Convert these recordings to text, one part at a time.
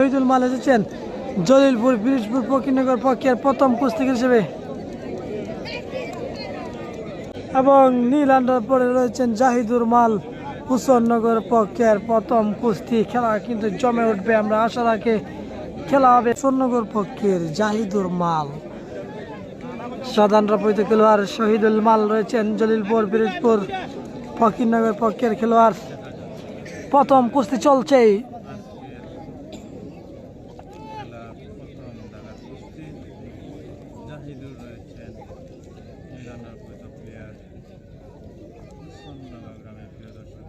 শহীদুল মাল এসেছেন জলিলপুর পিরিজপুর ফকিরনগর পক্ষের প্রথম কুস্তিগির হিসেবে। এবং নীল আন্ডার পরে রয়েছেন জাহিদুর মাল, হুসননগর পক্ষের প্রথম কুস্তি খেলা কিন্তু জমে উঠবে। আমরা আশা রাখি খেলা হবে হুসননগর পক্ষের জাহিদুর মাল। সাধারণ রাপরিত খেলোয়াড় শহীদুল মাল রয়েছেন জলিলপুর পিরিজপুর ফকিরনগর পক্ষের খেলোয়াড়। প্রথম কুস্তি চলছেই খেলা প্রথম ঢাকার কুস্তি জাহিদুর রয়েছেন মিলানার প্লেয়ার সন্ন্যালা গ্রামের প্রিয় দর্শক।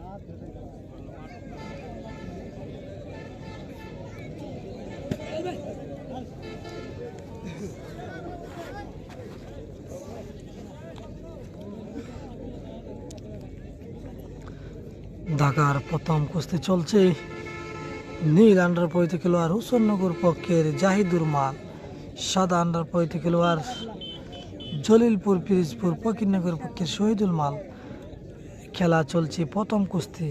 ঢাকার প্রথম কুস্তি চলছে। নীল আন্ডার পঁয়তে খেলোয়াড় হুসননগর পক্ষের জাহিদুর মাল। সাদা আন্ডার পঁয়তে খেলোয়াড় জলিলপুর পিরিজপুর ফকিরনগরের পক্ষে শহীদুল মাল খেলা চলছে প্রথম কুস্তি।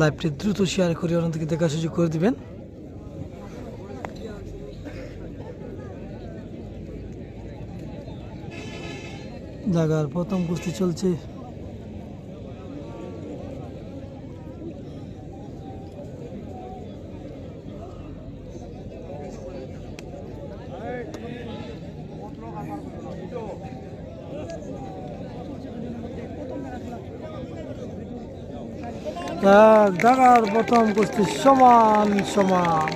লাইভটি দ্রুত শেয়ার করে অন্যদিকে দেখার সুযোগ করে দিবেন। জায়গার প্রথম কুস্তি চলছে। ঢাকার প্রথম কুস্তি সমান সমান।